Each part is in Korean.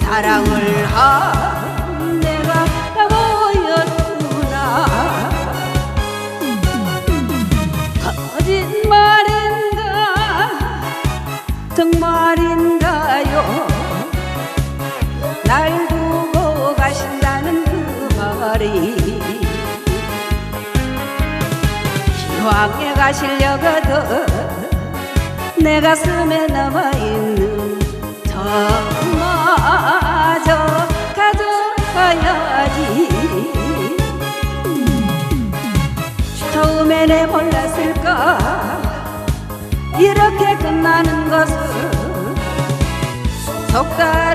사랑을 한 내가 바보였구나. 거짓말인가? 정말인가요? 날 두고 가신다는 그 말이 기왕에 가시려거든 내 가슴에 남아있는 저마저 가져가야지. 처음에 내 몰랐을까? 이렇게 끝나는 것을 속다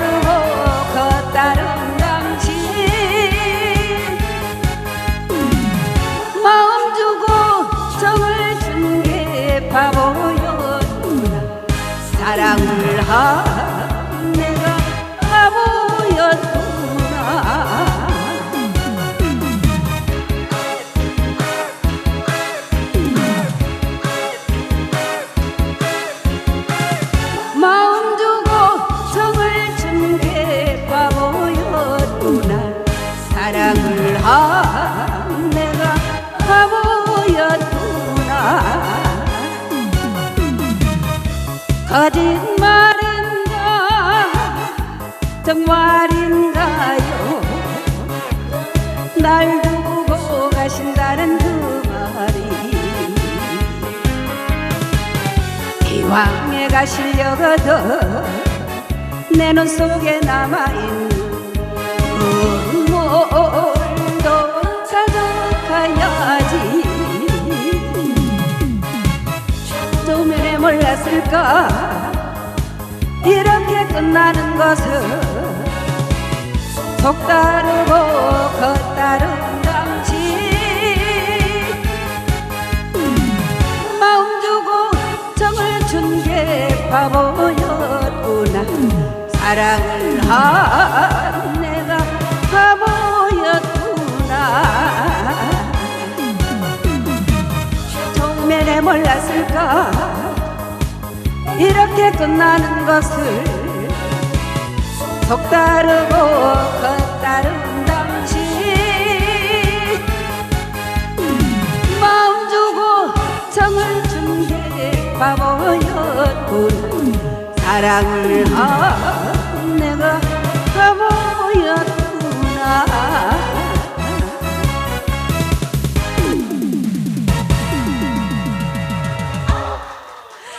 사랑을 한 거짓말인가? 정말인가요? 날 두고 가신다는 그 말이 이왕에 가시려거든 내 눈 속에 남아있는 눈물도 가져가야 몰랐을까? 이렇게 끝나는 것을 속다르고 겉다른 당신 마음 주고 정을 준 게 바보였구나. 사랑을 한 내가 바보였구나. 처음에 내 몰랐을까 이렇게 끝나는 것을 속다르고 겉다른 당신. 마음 주고 정을 준게 바보였군 사랑을 한